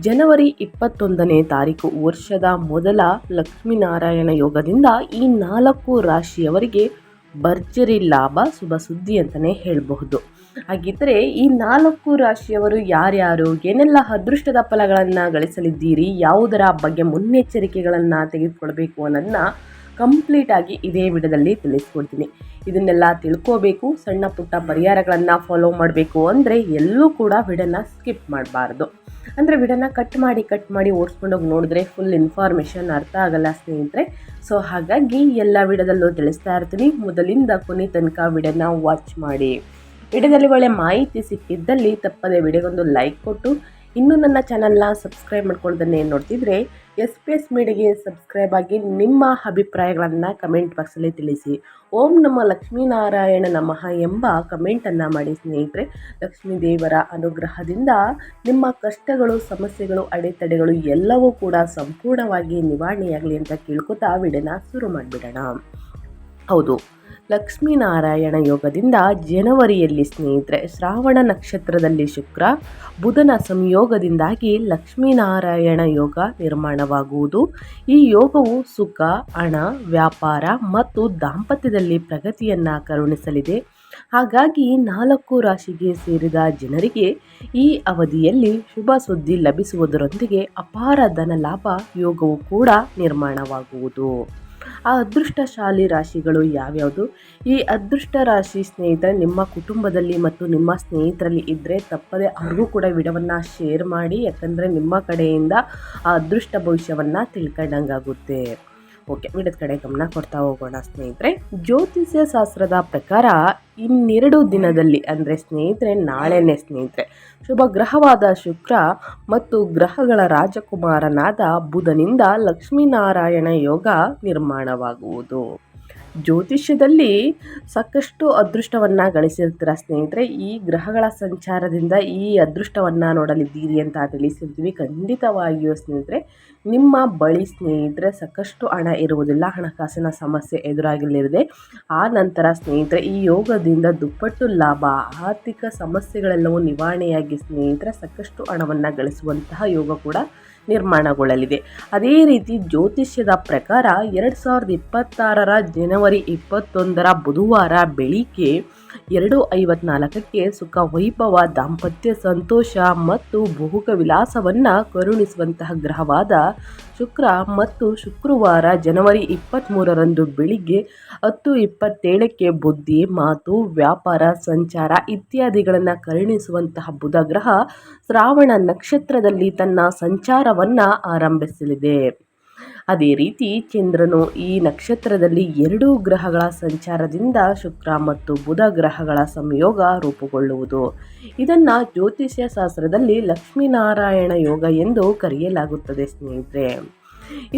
ಜನವರಿ ಇಪ್ಪತ್ತೊಂದನೇ ತಾರೀಕು ವರ್ಷದ ಮೊದಲ ಲಕ್ಷ್ಮೀನಾರಾಯಣ ಯೋಗದಿಂದ ಈ ನಾಲ್ಕು ರಾಶಿಯವರಿಗೆ ಭರ್ಜರಿ ಲಾಭ, ಶುಭ ಸುದ್ದಿ ಅಂತಲೇ ಹೇಳಬಹುದು. ಹಾಗಿದ್ದರೆ ಈ ನಾಲ್ಕು ರಾಶಿಯವರು ಯಾರ್ಯಾರು, ಏನೆಲ್ಲ ಅದೃಷ್ಟದ ಫಲಗಳನ್ನು ಗಳಿಸಲಿದ್ದೀರಿ, ಯಾವುದರ ಬಗ್ಗೆ ಮುನ್ನೆಚ್ಚರಿಕೆಗಳನ್ನು ತೆಗೆದುಕೊಳ್ಬೇಕು ಅನ್ನೋದನ್ನ ಕಂಪ್ಲೀಟಾಗಿ ಇದೇ ವಿಡಿಯೋದಲ್ಲಿ ತಿಳಿಸ್ಕೊಡ್ತೀನಿ. ಇದನ್ನೆಲ್ಲ ತಿಳ್ಕೋಬೇಕು, ಸಣ್ಣ ಪುಟ್ಟ ಪರಿಹಾರಗಳನ್ನು ಫಾಲೋ ಮಾಡಬೇಕು ಅಂದರೆ ಎಲ್ಲೂ ಕೂಡ ವಿಡನ್ನು ಸ್ಕಿಪ್ ಮಾಡಬಾರ್ದು. ಅಂದರೆ ವಿಡನ್ನು ಕಟ್ ಮಾಡಿ ಕಟ್ ಮಾಡಿ ಓಡಿಸ್ಕೊಂಡೋಗಿ ನೋಡಿದ್ರೆ ಫುಲ್ ಇನ್ಫಾರ್ಮೇಷನ್ ಅರ್ಥ ಆಗಲ್ಲ ಸ್ನೇಹಿತರೆ. ಸೊ ಹಾಗಾಗಿ ಎಲ್ಲ ವಿಡಿಯೋದಲ್ಲೂ ತಿಳಿಸ್ತಾ ಇರ್ತೀನಿ. ಮೊದಲಿಂದ ಕೊನೆ ತನಕ ವಿಡಿಯೋನ ವಾಚ್ ಮಾಡಿ. ವಿಡಿಯೋದಲ್ಲಿ ಒಳ್ಳೆ ಮಾಹಿತಿ ಸಿಕ್ಕಿದ್ದಲ್ಲಿ ತಪ್ಪದೆ ವಿಡಿಯೋಗೊಂದು ಲೈಕ್ ಕೊಟ್ಟು ಇನ್ನೂ ನನ್ನ ಚಾನಲ್ನ ಸಬ್ಸ್ಕ್ರೈಬ್ ಮಾಡ್ಕೊಳ್ದನ್ನೇ ನೋಡ್ತಿದ್ರೆ ಎಸ್ ಪಿ ಎಸ್ ಮೀಡಿಯಾಗೆ ಸಬ್ಸ್ಕ್ರೈಬ್ ಆಗಿ ನಿಮ್ಮ ಅಭಿಪ್ರಾಯಗಳನ್ನು ಕಮೆಂಟ್ ಬಾಕ್ಸಲ್ಲಿ ತಿಳಿಸಿ. ಓಂ ನಮ್ಮ ಲಕ್ಷ್ಮೀನಾರಾಯಣ ನಮಃ ಎಂಬ ಕಮೆಂಟನ್ನು ಮಾಡಿ ಸ್ನೇಹಿತರೆ, ಲಕ್ಷ್ಮೀ ದೇವರ ಅನುಗ್ರಹದಿಂದ ನಿಮ್ಮ ಕಷ್ಟಗಳು, ಸಮಸ್ಯೆಗಳು, ಅಡೆತಡೆಗಳು ಎಲ್ಲವೂ ಕೂಡ ಸಂಪೂರ್ಣವಾಗಿ ನಿವಾರಣೆಯಾಗಲಿ ಅಂತ ಕೇಳ್ಕೊತಾ ವಿಡಿಯೋನ ಶುರು ಮಾಡಿಬಿಡೋಣ. ಹೌದು ಲಕ್ಷ್ಮೀನಾರಾಯಣ ಯೋಗದಿಂದ ಜನವರಿಯಲ್ಲಿ ಸ್ನೇಹಿತರೆ, ಶ್ರಾವಣ ನಕ್ಷತ್ರದಲ್ಲಿ ಶುಕ್ರ, ಬುಧನ ಸಂಯೋಗದಿಂದಾಗಿ ಲಕ್ಷ್ಮೀನಾರಾಯಣ ಯೋಗ ನಿರ್ಮಾಣವಾಗುವುದು. ಈ ಯೋಗವು ಸುಖ, ಹಣ, ವ್ಯಾಪಾರ ಮತ್ತು ದಾಂಪತ್ಯದಲ್ಲಿ ಪ್ರಗತಿಯನ್ನು ಕರುಣಿಸಲಿದೆ. ಹಾಗಾಗಿ ನಾಲ್ಕು ರಾಶಿಗೆ ಸೇರಿದ ಜನರಿಗೆ ಈ ಅವಧಿಯಲ್ಲಿ ಶುಭ ಸುದ್ದಿ ಲಭಿಸುವುದರೊಂದಿಗೆ ಅಪಾರ ಧನ ಲಾಭ ಯೋಗವು ಕೂಡ ನಿರ್ಮಾಣವಾಗುವುದು. ಆ ಅದೃಷ್ಟಶಾಲಿ ರಾಶಿಗಳು ಯಾವ್ಯಾವುದು? ಈ ಅದೃಷ್ಟ ರಾಶಿ ಸ್ನೇಹಿತರೆ, ನಿಮ್ಮ ಕುಟುಂಬದಲ್ಲಿ ಮತ್ತು ನಿಮ್ಮ ಸ್ನೇಹಿತರಲ್ಲಿ ಇದ್ದರೆ ತಪ್ಪದೆ ಅವ್ರಿಗೂ ಕೂಡ ವಿಡವನ್ನು ಶೇರ್ ಮಾಡಿ, ಯಾಕಂದರೆ ನಿಮ್ಮ ಕಡೆಯಿಂದ ಆ ಅದೃಷ್ಟ ಭವಿಷ್ಯವನ್ನು ತಿಳ್ಕೊಂಡಂಗಾಗುತ್ತೆ. ಓಕೆ ವಿಡಿಯೋದ ಕಡೆ ಗಮನ ಕೊಡ್ತಾ ಹೋಗೋಣ ಸ್ನೇಹಿತರೆ. ಜ್ಯೋತಿಷ್ಯ ಶಾಸ್ತ್ರದ ಪ್ರಕಾರ ಇನ್ನೆರಡು ದಿನದಲ್ಲಿ ಅಂದರೆ ಸ್ನೇಹಿತರೆ, ನಾಳೆನೇ ಸ್ನೇಹಿತರೆ. ಶುಭ ಗ್ರಹವಾದ ಶುಕ್ರ ಮತ್ತು ಗ್ರಹಗಳ ರಾಜಕುಮಾರನಾದ ಬುಧನಿಂದ ಲಕ್ಷ್ಮೀನಾರಾಯಣ ಯೋಗ ನಿರ್ಮಾಣವಾಗುವುದು. ಜ್ಯೋತಿಷ್ಯದಲ್ಲಿ ಸಾಕಷ್ಟು ಅದೃಷ್ಟವನ್ನು ಗಳಿಸಿರ್ತೀರ ಸ್ನೇಹಿತರೆ, ಈ ಗ್ರಹಗಳ ಸಂಚಾರದಿಂದ ಈ ಅದೃಷ್ಟವನ್ನು ನೋಡಲಿದ್ದೀರಿ ಅಂತ ತಿಳಿಸಿರ್ತೀವಿ. ಖಂಡಿತವಾಗಿಯೂ ಸ್ನೇಹಿತರೆ, ನಿಮ್ಮ ಬಳಿ ಸ್ನೇಹಿತರೆ ಸಾಕಷ್ಟು ಹಣ ಇರುವುದಿಲ್ಲ, ಹಣಕಾಸಿನ ಸಮಸ್ಯೆ ಎದುರಾಗಿಲ್ಲಿದೆ ಆ ನಂತರ ಸ್ನೇಹಿತರೆ, ಈ ಯೋಗದಿಂದ ದುಪ್ಪಟ್ಟು ಲಾಭ, ಆರ್ಥಿಕ ಸಮಸ್ಯೆಗಳೆಲ್ಲವೂ ನಿವಾರಣೆಯಾಗಿ ಸ್ನೇಹಿತರೆ ಸಾಕಷ್ಟು ಹಣವನ್ನು ಗಳಿಸುವಂತಹ ಯೋಗ ಕೂಡ ನಿರ್ಮಾಣಗೊಳ್ಳಲಿದೆ. ಅದೇ ರೀತಿ ಜ್ಯೋತಿಷ್ಯದ ಪ್ರಕಾರ ಎರಡು ಸಾವಿರದ ಇಪ್ಪತ್ತಾರರ ಜನವರಿ ಇಪ್ಪತ್ತೊಂದರ ಬುಧವಾರ ಬೆಳಿಗ್ಗೆ ಎರಡು ಐವತ್ನಾಲ್ಕಕ್ಕೆ ಸುಖ, ವೈಭವ, ದಾಂಪತ್ಯ, ಸಂತೋಷ ಮತ್ತು ಬಹುಕ ವಿಲಾಸವನ್ನು ಕರುಣಿಸುವಂತಹ ಗ್ರಹವಾದ ಶುಕ್ರ ಮತ್ತು ಶುಕ್ರವಾರ ಜನವರಿ ಇಪ್ಪತ್ತ್ಮೂರರಂದು ಬೆಳಿಗ್ಗೆ ಹತ್ತು ಇಪ್ಪತ್ತೇಳಕ್ಕೆ ಬುದ್ಧಿ, ಮಾತು, ವ್ಯಾಪಾರ, ಸಂಚಾರ ಇತ್ಯಾದಿಗಳನ್ನು ಕರುಣಿಸುವಂತಹ ಬುಧ ಗ್ರಹ ಶ್ರಾವಣ ನಕ್ಷತ್ರದಲ್ಲಿ ತನ್ನ ಸಂಚಾರವನ್ನು ಆರಂಭಿಸಲಿದೆ. ಅದೇ ರೀತಿ ಚಂದ್ರನು ಈ ನಕ್ಷತ್ರದಲ್ಲಿ ಎರಡು ಗ್ರಹಗಳ ಸಂಚಾರದಿಂದ ಶುಕ್ರ ಮತ್ತು ಬುಧ ಗ್ರಹಗಳ ಸಂಯೋಗ ರೂಪುಗೊಳ್ಳುವುದು. ಇದನ್ನು ಜ್ಯೋತಿಷ್ಯ ಶಾಸ್ತ್ರದಲ್ಲಿ ಲಕ್ಷ್ಮೀನಾರಾಯಣ ಯೋಗ ಎಂದು ಕರೆಯಲಾಗುತ್ತದೆ ಸ್ನೇಹಿತರೆ.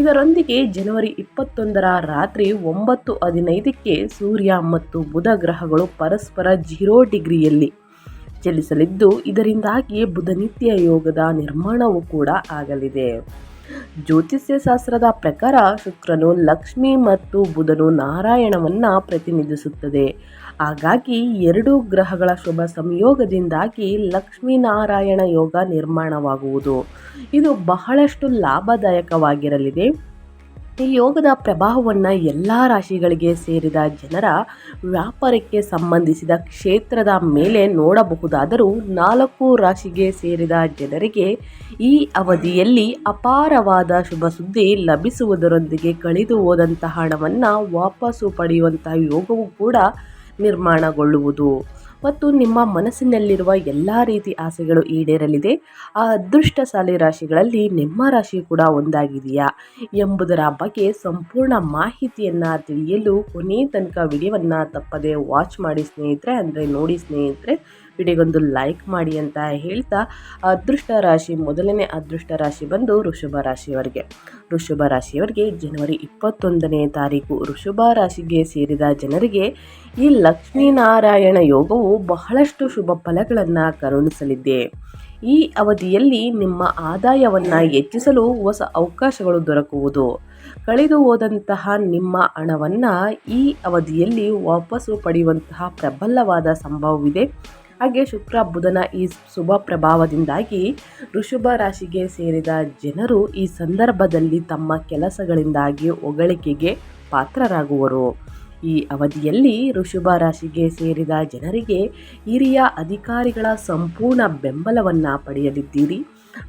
ಇದರೊಂದಿಗೆ ಜನವರಿ ಇಪ್ಪತ್ತೊಂದರ ರಾತ್ರಿ ಒಂಬತ್ತು ಹದಿನೈದಕ್ಕೆ ಸೂರ್ಯ ಮತ್ತು ಬುಧ ಗ್ರಹಗಳು ಪರಸ್ಪರ ಜೀರೋ ಡಿಗ್ರಿಯಲ್ಲಿ ಚಲಿಸಲಿದ್ದು, ಇದರಿಂದಾಗಿ ಬುಧನಿತ್ಯ ಯೋಗದ ನಿರ್ಮಾಣವೂ ಕೂಡ ಆಗಲಿದೆ. ಜ್ಯೋತಿಷ್ಯ ಶಾಸ್ತ್ರದ ಪ್ರಕಾರ ಶುಕ್ರನು ಲಕ್ಷ್ಮಿ ಮತ್ತು ಬುಧನು ನಾರಾಯಣವನ್ನು ಪ್ರತಿನಿಧಿಸುತ್ತದೆ. ಹಾಗಾಗಿ ಎರಡು ಗ್ರಹಗಳ ಶುಭ ಸಂಯೋಗದಿಂದಾಗಿ ಲಕ್ಷ್ಮೀನಾರಾಯಣ ಯೋಗ ನಿರ್ಮಾಣವಾಗುವುದು. ಇದು ಬಹಳಷ್ಟು ಲಾಭದಾಯಕವಾಗಿರಲಿದೆ. ಈ ಯೋಗದ ಪ್ರಭಾವವನ್ನು ಎಲ್ಲ ರಾಶಿಗಳಿಗೆ ಸೇರಿದ ಜನರ ವ್ಯಾಪಾರಕ್ಕೆ ಸಂಬಂಧಿಸಿದ ಕ್ಷೇತ್ರದ ಮೇಲೆ ನೋಡಬಹುದಾದರೂ ನಾಲ್ಕು ರಾಶಿಗೆ ಸೇರಿದ ಜನರಿಗೆ ಈ ಅವಧಿಯಲ್ಲಿ ಅಪಾರವಾದ ಶುಭ ಸುದ್ದಿ ಲಭಿಸುವುದರೊಂದಿಗೆ ಕಳೆದು ಹೋದಂತಹ ಹಣವನ್ನು ವಾಪಸ್ಸು ಪಡೆಯುವಂತಹ ಯೋಗವೂ ಕೂಡ ನಿರ್ಮಾಣಗೊಳ್ಳುವುದು. ಮತ್ತು ನಿಮ್ಮ ಮನಸ್ಸಿನಲ್ಲಿರುವ ಎಲ್ಲ ರೀತಿ ಆಸೆಗಳು ಈಡೇರಲಿದೆ. ಆ ಅದೃಷ್ಟಶಾಲಿ ರಾಶಿಗಳಲ್ಲಿ ನಿಮ್ಮ ರಾಶಿ ಕೂಡ ಒಂದಾಗಿದೆಯಾ ಎಂಬುದರ ಬಗ್ಗೆ ಸಂಪೂರ್ಣ ಮಾಹಿತಿಯನ್ನು ತಿಳಿಯಲು ಕೊನೆ ತನಕ ವಿಡಿಯೋವನ್ನು ತಪ್ಪದೆ ವಾಚ್ ಮಾಡಿ ಸ್ನೇಹಿತರೆ, ಅಂದರೆ ನೋಡಿ ಸ್ನೇಹಿತರೆ. ವಿಡಿಯೋಗೊಂದು ಲೈಕ್ ಮಾಡಿ ಅಂತ ಹೇಳ್ತಾ ಅದೃಷ್ಟ ರಾಶಿ, ಮೊದಲನೇ ಅದೃಷ್ಟ ರಾಶಿ ಬಂದು ಋಷಭ ರಾಶಿಯವರಿಗೆ. ಋಷಭ ರಾಶಿಯವರಿಗೆ ಜನವರಿ ಇಪ್ಪತ್ತೊಂದನೇ ತಾರೀಕು ಋಷಭ ರಾಶಿಗೆ ಸೇರಿದ ಜನರಿಗೆ ಈ ಲಕ್ಷ್ಮೀನಾರಾಯಣ ಯೋಗವು ಬಹಳಷ್ಟು ಶುಭ ಫಲಗಳನ್ನು ಕರುಣಿಸಲಿದೆ. ಈ ಅವಧಿಯಲ್ಲಿ ನಿಮ್ಮ ಆದಾಯವನ್ನು ಹೆಚ್ಚಿಸಲು ಹೊಸ ಅವಕಾಶಗಳು ದೊರಕುವುದು. ಕಳೆದು ಹೋದಂತಹ ನಿಮ್ಮ ಹಣವನ್ನು ಈ ಅವಧಿಯಲ್ಲಿ ವಾಪಸ್ಸು ಪಡೆಯುವಂತಹ ಪ್ರಬಲವಾದ ಸಂಭವವಿದೆ. ಹಾಗೆ ಶುಕ್ರ ಬುಧನ ಈ ಶುಭ ಪ್ರಭಾವದಿಂದಾಗಿ ಋಷಭ ರಾಶಿಗೆ ಸೇರಿದ ಜನರು ಈ ಸಂದರ್ಭದಲ್ಲಿ ತಮ್ಮ ಕೆಲಸಗಳಿಂದಾಗಿ ಹೊಗಳಿಕೆಗೆ ಪಾತ್ರರಾಗುವರು. ಈ ಅವಧಿಯಲ್ಲಿ ಋಷಭ ರಾಶಿಗೆ ಸೇರಿದ ಜನರಿಗೆ ಹಿರಿಯ ಅಧಿಕಾರಿಗಳ ಸಂಪೂರ್ಣ ಬೆಂಬಲವನ್ನು ಪಡೆಯಲಿದ್ದೀರಿ.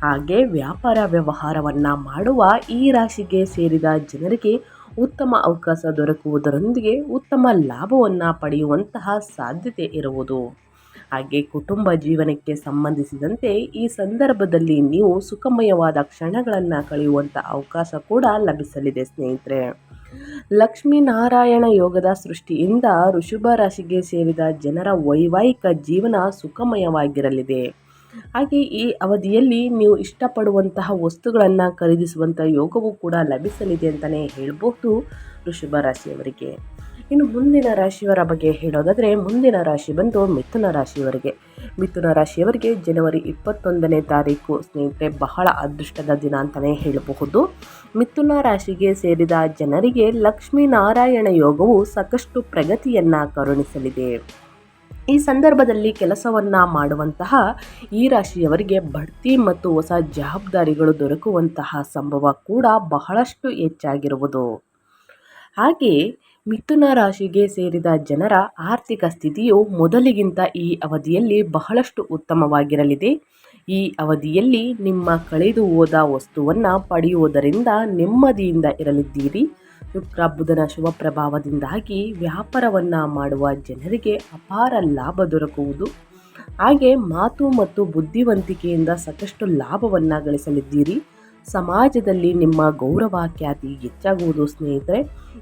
ಹಾಗೆ ವ್ಯಾಪಾರ ವ್ಯವಹಾರವನ್ನು ಮಾಡುವ ಈ ರಾಶಿಗೆ ಸೇರಿದ ಜನರಿಗೆ ಉತ್ತಮ ಅವಕಾಶ ದೊರಕುವುದರೊಂದಿಗೆ ಉತ್ತಮ ಲಾಭವನ್ನು ಪಡೆಯುವಂತಹ ಸಾಧ್ಯತೆ ಇರುವುದು. ಹಾಗೆ ಕುಟುಂಬ ಜೀವನಕ್ಕೆ ಸಂಬಂಧಿಸಿದಂತೆ ಈ ಸಂದರ್ಭದಲ್ಲಿ ನೀವು ಸುಖಮಯವಾದ ಕ್ಷಣಗಳನ್ನು ಕಳೆಯುವಂಥ ಅವಕಾಶ ಕೂಡ ಲಭಿಸಲಿದೆ, ಸ್ನೇಹಿತರೆ. ಲಕ್ಷ್ಮೀನಾರಾಯಣ ಯೋಗದ ಸೃಷ್ಟಿಯಿಂದ ಋಷಭ ರಾಶಿಗೆ ಸೇರಿದ ಜನರ ವೈವಾಹಿಕ ಜೀವನ ಸುಖಮಯವಾಗಿರಲಿದೆ. ಹಾಗೆ ಈ ಅವಧಿಯಲ್ಲಿ ನೀವು ಇಷ್ಟಪಡುವಂತಹ ವಸ್ತುಗಳನ್ನು ಖರೀದಿಸುವಂಥ ಯೋಗವೂ ಕೂಡ ಲಭಿಸಲಿದೆ ಅಂತಲೇ ಹೇಳ್ಬೋದು ಋಷಭ ರಾಶಿಯವರಿಗೆ. ಇನ್ನು ಮುಂದಿನ ರಾಶಿಯವರ ಬಗ್ಗೆ ಹೇಳೋದಾದರೆ ಮುಂದಿನ ರಾಶಿ ಬಂದು ಮಿಥುನ ರಾಶಿಯವರಿಗೆ. ಮಿಥುನ ರಾಶಿಯವರಿಗೆ ಜನವರಿ ಇಪ್ಪತ್ತೊಂದನೇ ತಾರೀಕು ಸ್ನೇಹಿತರೆ ಬಹಳ ಅದೃಷ್ಟದ ದಿನ ಅಂತಲೇ ಹೇಳಬಹುದು. ಮಿಥುನ ರಾಶಿಗೆ ಸೇರಿದ ಜನರಿಗೆ ಲಕ್ಷ್ಮೀನಾರಾಯಣ ಯೋಗವು ಸಾಕಷ್ಟು ಪ್ರಗತಿಯನ್ನು ಕರುಣಿಸಲಿದೆ. ಈ ಸಂದರ್ಭದಲ್ಲಿ ಕೆಲಸವನ್ನು ಮಾಡುವಂತಹ ಈ ರಾಶಿಯವರಿಗೆ ಬಡ್ತಿ ಮತ್ತು ಹೊಸ ಜವಾಬ್ದಾರಿಗಳು ದೊರಕುವಂತಹ ಸಂಭವ ಕೂಡ ಬಹಳಷ್ಟು ಹೆಚ್ಚಾಗಿರುವುದು. ಹಾಗೆ ಮಿಥುನ ರಾಶಿಗೆ ಸೇರಿದ ಜನರ ಆರ್ಥಿಕ ಸ್ಥಿತಿಯು ಮೊದಲಿಗಿಂತ ಈ ಅವಧಿಯಲ್ಲಿ ಬಹಳಷ್ಟು ಉತ್ತಮವಾಗಿರಲಿದೆ. ಈ ಅವಧಿಯಲ್ಲಿ ನಿಮ್ಮ ಕಳೆದು ಹೋದ ವಸ್ತುವನ್ನು ಪಡೆಯುವುದರಿಂದ ನೆಮ್ಮದಿಯಿಂದ ಇರಲಿದ್ದೀರಿ. ಶುಕ್ರ ಬುಧನ ಶುಭ ಪ್ರಭಾವದಿಂದಾಗಿ ವ್ಯಾಪಾರವನ್ನು ಮಾಡುವ ಜನರಿಗೆ ಅಪಾರ ಲಾಭ ದೊರಕುವುದು. ಹಾಗೆ ಮಾತು ಮತ್ತು ಬುದ್ಧಿವಂತಿಕೆಯಿಂದ ಸಾಕಷ್ಟು ಲಾಭವನ್ನು ಗಳಿಸಲಿದ್ದೀರಿ. ಸಮಾಜದಲ್ಲಿ ನಿಮ್ಮ ಗೌರವ ಖ್ಯಾತಿ ಹೆಚ್ಚಾಗುವುದು ಸ್ನೇಹಿತರೆ,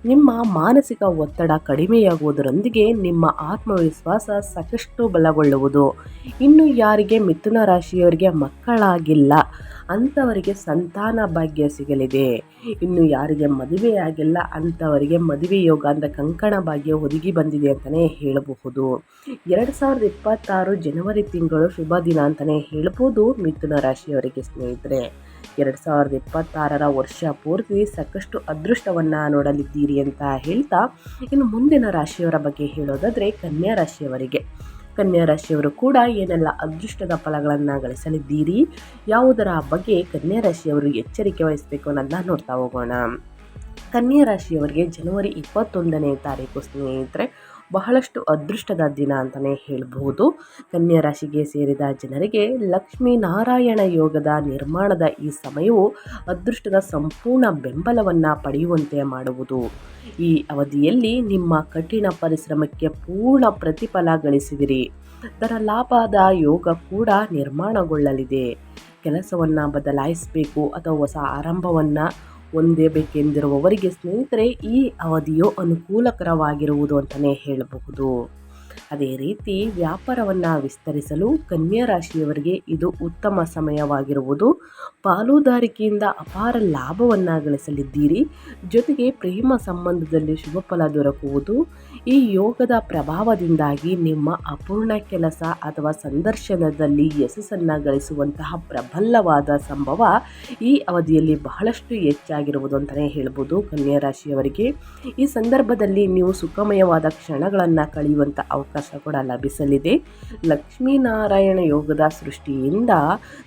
ನಿಮ್ಮ ಮಾನಸಿಕ ಒತ್ತಡ ಕಡಿಮೆಯಾಗುವುದರೊಂದಿಗೆ ನಿಮ್ಮ ಆತ್ಮವಿಶ್ವಾಸ ಸಾಕಷ್ಟು ಬಲಗೊಳ್ಳುವುದು. ಇನ್ನು ಯಾರಿಗೆ ಮಿಥುನ ರಾಶಿಯವರಿಗೆ ಮಕ್ಕಳಾಗಿಲ್ಲ, ಅಂಥವರಿಗೆ ಸಂತಾನ ಭಾಗ್ಯ ಸಿಗಲಿದೆ. ಇನ್ನು ಯಾರಿಗೆ ಮದುವೆಯಾಗಿಲ್ಲ ಅಂಥವರಿಗೆ ಮದುವೆ ಯೋಗ ಅಂತ ಕಂಕಣ ಭಾಗ್ಯ ಒದಗಿ ಬಂದಿದೆ ಅಂತಲೇ ಹೇಳಬಹುದು. ಎರಡು ಸಾವಿರದ ಇಪ್ಪತ್ತಾರು ಜನವರಿ ತಿಂಗಳು ಶುಭ ದಿನ ಅಂತಲೇ ಹೇಳ್ಬೋದು ಮಿಥುನ ರಾಶಿಯವರಿಗೆ ಸ್ನೇಹಿತರೆ. ಎರಡು ಸಾವಿರದ ಇಪ್ಪತ್ತಾರರ ವರ್ಷ ಪೂರ್ತಿ ಸಾಕಷ್ಟು ಅದೃಷ್ಟವನ್ನು ನೋಡಲಿದ್ದೀರಿ ಅಂತ ಹೇಳ್ತಾ ಇನ್ನು ಮುಂದಿನ ರಾಶಿಯವರ ಬಗ್ಗೆ ಹೇಳೋದಾದರೆ ಕನ್ಯಾ ರಾಶಿಯವರಿಗೆ. ಕನ್ಯಾ ರಾಶಿಯವರು ಕೂಡ ಏನೆಲ್ಲ ಅದೃಷ್ಟದ ಫಲಗಳನ್ನು ಗಳಿಸಲಿದ್ದೀರಿ, ಯಾವುದರ ಬಗ್ಗೆ ಕನ್ಯಾ ರಾಶಿಯವರು ಎಚ್ಚರಿಕೆ ವಹಿಸಬೇಕು ಅನ್ನೋದನ್ನ ನೋಡ್ತಾ ಹೋಗೋಣ. ಕನ್ಯಾ ರಾಶಿಯವರಿಗೆ ಜನವರಿ ಇಪ್ಪತ್ತೊಂದನೇ ತಾರೀಕು ಸ್ನೇಹಿತರೆ ಬಹಳಷ್ಟು ಅದೃಷ್ಟದ ದಿನ ಅಂತಲೇ ಹೇಳಬಹುದು. ಕನ್ಯಾ ರಾಶಿಗೆ ಸೇರಿದ ಜನರಿಗೆ ಲಕ್ಷ್ಮೀನಾರಾಯಣ ಯೋಗದ ನಿರ್ಮಾಣದ ಈ ಸಮಯವು ಅದೃಷ್ಟದ ಸಂಪೂರ್ಣ ಬೆಂಬಲವನ್ನು ಪಡೆಯುವಂತೆ ಮಾಡುವುದು. ಈ ಅವಧಿಯಲ್ಲಿ ನಿಮ್ಮ ಕಠಿಣ ಪರಿಶ್ರಮಕ್ಕೆ ಪೂರ್ಣ ಪ್ರತಿಫಲ ಗಳಿಸಿದಿರಿ. ಅದರ ಲಾಭದ ಯೋಗ ಕೂಡ ನಿರ್ಮಾಣಗೊಳ್ಳಲಿದೆ. ಕೆಲಸವನ್ನು ಬದಲಾಯಿಸಬೇಕು ಅಥವಾ ಹೊಸ ಆರಂಭವನ್ನು ಹೊಂದಬೇಕೆಂದಿರುವವರಿಗೆ ಸ್ನೇಹಿತರೆ ಈ ಅವಧಿಯು ಅನುಕೂಲಕರವಾಗಿರುವುದು ಅಂತಲೇ ಹೇಳಬಹುದು. ಅದೇ ರೀತಿ ವ್ಯಾಪಾರವನ್ನು ವಿಸ್ತರಿಸಲು ಕನ್ಯಾ ರಾಶಿಯವರಿಗೆ ಇದು ಉತ್ತಮ ಸಮಯವಾಗಿರುವುದು. ಪಾಲುದಾರಿಕೆಯಿಂದ ಅಪಾರ ಲಾಭವನ್ನು ಗಳಿಸಲಿದ್ದೀರಿ. ಜೊತೆಗೆ ಪ್ರೇಮ ಸಂಬಂಧದಲ್ಲಿ ಶುಭ ಫಲ ದೊರಕುವುದು. ಈ ಯೋಗದ ಪ್ರಭಾವದಿಂದಾಗಿ ನಿಮ್ಮ ಅಪೂರ್ಣ ಕೆಲಸ ಅಥವಾ ಸಂದರ್ಶನದಲ್ಲಿ ಯಶಸ್ಸನ್ನು ಗಳಿಸುವಂತಹ ಪ್ರಬಲವಾದ ಸಂಭವ ಈ ಅವಧಿಯಲ್ಲಿ ಬಹಳಷ್ಟು ಹೆಚ್ಚಾಗಿರುವುದು ಅಂತಲೇ ಹೇಳ್ಬೋದು ಕನ್ಯಾ ರಾಶಿಯವರಿಗೆ. ಈ ಸಂದರ್ಭದಲ್ಲಿ ನೀವು ಸುಖಮಯವಾದ ಕ್ಷಣಗಳನ್ನು ಕಳೆಯುವಂಥ ಅವಕಾಶ ಕೂಡ ಲಭಿಸಲಿದೆ. ಲಕ್ಷ್ಮೀನಾರಾಯಣ ಯೋಗದ ಸೃಷ್ಟಿಯಿಂದ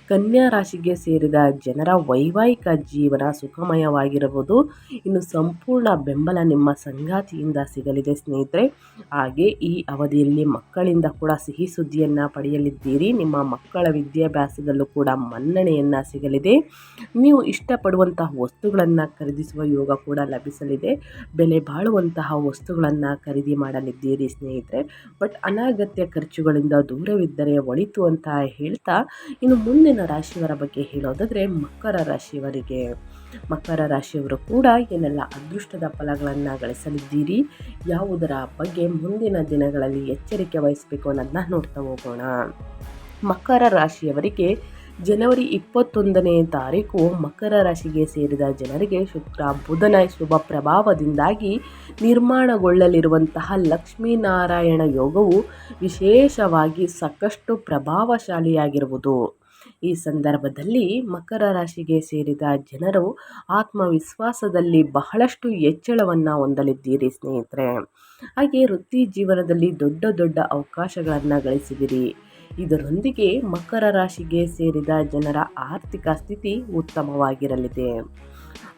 ಕನ್ಯಾ ರಾಶಿಗೆ ಸೇರಿದ ಜನರ ವೈವಾಹಿಕ ಜೀವನ ಸುಖಮಯವಾಗಿರಬಹುದು. ಇನ್ನು ಸಂಪೂರ್ಣ ಬೆಂಬಲ ನಿಮ್ಮ ಸಂಗಾತಿಯಿಂದ ಸಿಗಲಿದೆ ಸ್ನೇಹಿತರೆ. ಹಾಗೆ ಈ ಅವಧಿಯಲ್ಲಿ ಮಕ್ಕಳಿಂದ ಕೂಡ ಸಿಹಿ ಸುದ್ದಿಯನ್ನು ಪಡೆಯಲಿದ್ದೀರಿ. ನಿಮ್ಮ ಮಕ್ಕಳ ವಿದ್ಯಾಭ್ಯಾಸದಲ್ಲೂ ಕೂಡ ಮನ್ನಣೆಯನ್ನು ಸಿಗಲಿದೆ. ನೀವು ಇಷ್ಟಪಡುವಂತಹ ವಸ್ತುಗಳನ್ನು ಖರೀದಿಸುವ ಯೋಗ ಕೂಡ ಲಭಿಸಲಿದೆ. ಬೆಲೆ ಬಾಳುವಂತಹ ವಸ್ತುಗಳನ್ನು ಖರೀದಿ ಮಾಡಲಿದ್ದೀರಿ ಸ್ನೇಹಿತರೆ. ಬಟ್ ಅನಾಗತ್ಯ ಖರ್ಚುಗಳಿಂದ ದೂರವಿದ್ದರೆ ಒಳಿತು ಅಂತ ಹೇಳ್ತಾ ಇನ್ನು ಮುಂದಿನ ರಾಶಿಯವರ ಬಗ್ಗೆ ಹೇಳೋದಾದರೆ ಮಕರ ರಾಶಿಯವರಿಗೆ. ಮಕರ ರಾಶಿಯವರು ಕೂಡ ಏನೆಲ್ಲ ಅದೃಷ್ಟದ ಫಲಗಳನ್ನು ಗಳಿಸಲಿದ್ದೀರಿ, ಯಾವುದರ ಬಗ್ಗೆ ಮುಂದಿನ ದಿನಗಳಲ್ಲಿ ಎಚ್ಚರಿಕೆ ವಹಿಸಬೇಕು ಅನ್ನೋದನ್ನ ನೋಡ್ತಾ ಹೋಗೋಣ. ಮಕರ ರಾಶಿಯವರಿಗೆ ಜನವರಿ ಇಪ್ಪತ್ತೊಂದನೇ ತಾರೀಕು ಮಕರ ರಾಶಿಗೆ ಸೇರಿದ ಜನರಿಗೆ ಶುಕ್ರ, ಬುಧನ ಶುಭ ಪ್ರಭಾವದಿಂದಾಗಿ ನಿರ್ಮಾಣಗೊಳ್ಳಲಿರುವಂತಹ ಲಕ್ಷ್ಮೀನಾರಾಯಣ ಯೋಗವು ವಿಶೇಷವಾಗಿ ಸಾಕಷ್ಟು ಪ್ರಭಾವಶಾಲಿಯಾಗಿರುವುದು. ಈ ಸಂದರ್ಭದಲ್ಲಿ ಮಕರ ರಾಶಿಗೆ ಸೇರಿದ ಜನರು ಆತ್ಮವಿಶ್ವಾಸದಲ್ಲಿ ಬಹಳಷ್ಟು ಹೆಚ್ಚಳವನ್ನು ಹೊಂದಲಿದ್ದೀರಿ ಸ್ನೇಹಿತರೆ. ಹಾಗೆ ವೃತ್ತಿ ಜೀವನದಲ್ಲಿ ದೊಡ್ಡ ದೊಡ್ಡ ಅವಕಾಶಗಳನ್ನು ಗಳಿಸಿದಿರಿ. ಇದರೊಂದಿಗೆ ಮಕರ ರಾಶಿಗೆ ಸೇರಿದ ಜನರ ಆರ್ಥಿಕ ಸ್ಥಿತಿ ಉತ್ತಮವಾಗಿರಲಿದೆ.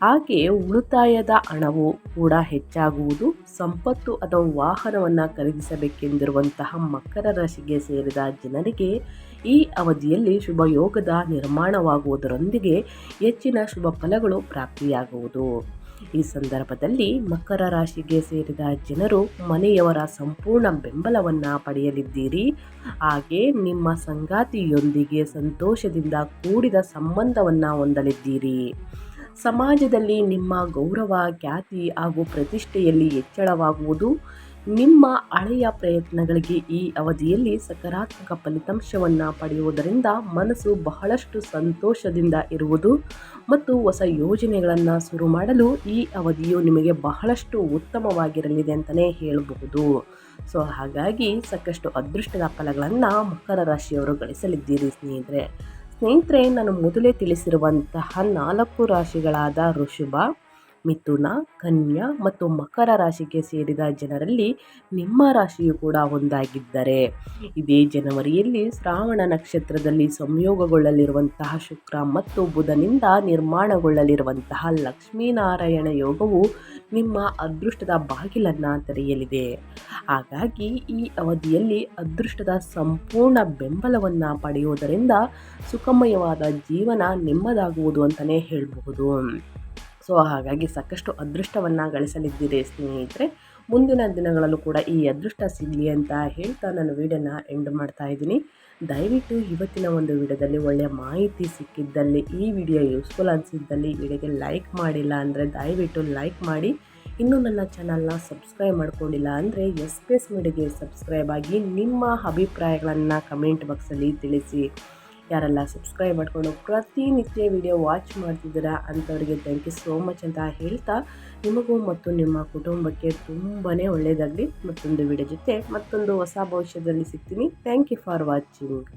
ಹಾಗೆ ಉಳಿತಾಯದ ಹಣವು ಕೂಡ ಹೆಚ್ಚಾಗುವುದು, ಸಂಪತ್ತು ಅಥವಾ ವಾಹನವನ್ನು ಖರೀದಿಸಬೇಕೆಂದಿರುವಂತಹ ಮಕರ ರಾಶಿಗೆ ಸೇರಿದ ಜನರಿಗೆ ಈ ಅವಧಿಯಲ್ಲಿ ಶುಭ ಯೋಗದ ನಿರ್ಮಾಣವಾಗುವುದರೊಂದಿಗೆ ಹೆಚ್ಚಿನ ಶುಭ ಫಲಗಳು ಪ್ರಾಪ್ತಿಯಾಗುವುದು. ಈ ಸಂದರ್ಭದಲ್ಲಿ ಮಕರ ರಾಶಿಗೆ ಸೇರಿದ ಜನರು ಮನೆಯವರ ಸಂಪೂರ್ಣ ಬೆಂಬಲವನ್ನು ಪಡೆಯಲಿದ್ದೀರಿ. ಹಾಗೆ ನಿಮ್ಮ ಸಂಗಾತಿಯೊಂದಿಗೆ ಸಂತೋಷದಿಂದ ಕೂಡಿದ ಸಂಬಂಧವನ್ನು ಹೊಂದಲಿದ್ದೀರಿ. ಸಮಾಜದಲ್ಲಿ ನಿಮ್ಮ ಗೌರವ, ಖ್ಯಾತಿ ಹಾಗೂ ಪ್ರತಿಷ್ಠೆಯಲ್ಲಿ ಹೆಚ್ಚಳವಾಗುವುದು ನಿಮ್ಮ ಹಳೆಯ ಪ್ರಯತ್ನಗಳಿಗೆ ಈ ಅವಧಿಯಲ್ಲಿ ಸಕಾರಾತ್ಮಕ ಫಲಿತಾಂಶವನ್ನು ಪಡೆಯುವುದರಿಂದ ಮನಸ್ಸು ಬಹಳಷ್ಟು ಸಂತೋಷದಿಂದ ಇರುವುದು ಮತ್ತು ಹೊಸ ಯೋಜನೆಗಳನ್ನು ಶುರು ಮಾಡಲು ಈ ಅವಧಿಯು ನಿಮಗೆ ಬಹಳಷ್ಟು ಉತ್ತಮವಾಗಿರಲಿದೆ ಅಂತಲೇ ಹೇಳಬಹುದು. ಸೊ, ಹಾಗಾಗಿ ಸಾಕಷ್ಟು ಅದೃಷ್ಟದ ಫಲಗಳನ್ನು ಮಕರ ರಾಶಿಯವರು ಗಳಿಸಲಿದ್ದೀರಿ ಸ್ನೇಹಿತರೆ. ಸ್ನೇಹಿತರೆ, ನಾನು ಮೊದಲೇ ತಿಳಿಸಿರುವಂತಹ ನಾಲ್ಕು ರಾಶಿಗಳಾದ ಋಷಭ ಮಿಥುನ, ಕನ್ಯಾ ಮತ್ತು ಮಕರ ರಾಶಿಗೆ ಸೇರಿದ ಜನರಲ್ಲಿ ನಿಮ್ಮ ರಾಶಿಯು ಕೂಡ ಒಂದಾಗಿದ್ದರೆ. ಇದೇ ಜನವರಿಯಲ್ಲಿ ಶ್ರಾವಣ ನಕ್ಷತ್ರದಲ್ಲಿ ಸಂಯೋಗಗೊಳ್ಳಲಿರುವಂತಹ ಶುಕ್ರ ಮತ್ತು ಬುಧನಿಂದ ನಿರ್ಮಾಣಗೊಳ್ಳಲಿರುವಂತಹ ಲಕ್ಷ್ಮೀನಾರಾಯಣ ಯೋಗವು ನಿಮ್ಮ ಅದೃಷ್ಟದ ಬಾಗಿಲನ್ನು ತೆರೆಯಲಿದೆ. ಹಾಗಾಗಿ ಈ ಅವಧಿಯಲ್ಲಿ ಅದೃಷ್ಟದ ಸಂಪೂರ್ಣ ಬೆಂಬಲವನ್ನು ಪಡೆಯುವುದರಿಂದ ಸುಖಮಯವಾದ ಜೀವನ ನಿಮ್ಮದಾಗುವುದು ಅಂತಲೇ ಹೇಳಬಹುದು. ಸೊ ಹಾಗಾಗಿ ಸಾಕಷ್ಟು ಅದೃಷ್ಟವನ್ನು ಗಳಿಸಲಿದ್ದೀರಿ ಸ್ನೇಹಿತರೆ. ಮುಂದಿನ ದಿನಗಳಲ್ಲೂ ಕೂಡ ಈ ಅದೃಷ್ಟ ಸಿಗಲಿ ಅಂತ ಹೇಳ್ತಾ ನಾನು ವೀಡಿಯೋನ ಎಂಡ್ ಮಾಡ್ತಾ ಇದ್ದೀನಿ. ದಯವಿಟ್ಟು ಇವತ್ತಿನ ಒಂದು ವಿಡಿಯೋದಲ್ಲಿ ಒಳ್ಳೆಯ ಮಾಹಿತಿ ಸಿಕ್ಕಿದ್ದಲ್ಲಿ, ಈ ವಿಡಿಯೋ ಯೂಸ್ಫುಲ್ ಅನಿಸಿದ್ದಲ್ಲಿ ವಿಡಿಯೋಗೆ ಲೈಕ್ ಮಾಡಿಲ್ಲ ಅಂದರೆ ದಯವಿಟ್ಟು ಲೈಕ್ ಮಾಡಿ. ಇನ್ನೂ ನನ್ನ ಚಾನಲ್ನ ಸಬ್ಸ್ಕ್ರೈಬ್ ಮಾಡ್ಕೊಂಡಿಲ್ಲ ಅಂದರೆ ಎಸ್ ಪಿ ಎಸ್ ಮೀಡಿಯಾಗೆ ಸಬ್ಸ್ಕ್ರೈಬ್ ಆಗಿ ನಿಮ್ಮ ಅಭಿಪ್ರಾಯಗಳನ್ನು ಕಮೆಂಟ್ ಬಾಕ್ಸಲ್ಲಿ ತಿಳಿಸಿ. ಯಾರೆಲ್ಲ ಸಬ್ಸ್ಕ್ರೈಬ್ ಮಾಡಿಕೊಂಡು ಪ್ರತಿನಿತ್ಯ ವಿಡಿಯೋ ವಾಚ್ ಮಾಡ್ತಿದ್ದೀರಾ ಅಂಥವರಿಗೆ ಥ್ಯಾಂಕ್ ಯು ಸೋ ಮಚ್ ಅಂತ ಹೇಳ್ತಾ ನಿಮಗೂ ಮತ್ತು ನಿಮ್ಮ ಕುಟುಂಬಕ್ಕೆ ತುಂಬಾ ಒಳ್ಳೆಯದಾಗಲಿ ಮತ್ತೊಂದು ವಿಡಿಯೋ ಜೊತೆ ಮತ್ತೊಂದು ಹೊಸ ಭವಿಷ್ಯದಲ್ಲಿ ಸಿಗ್ತೀನಿ. Thank you for watching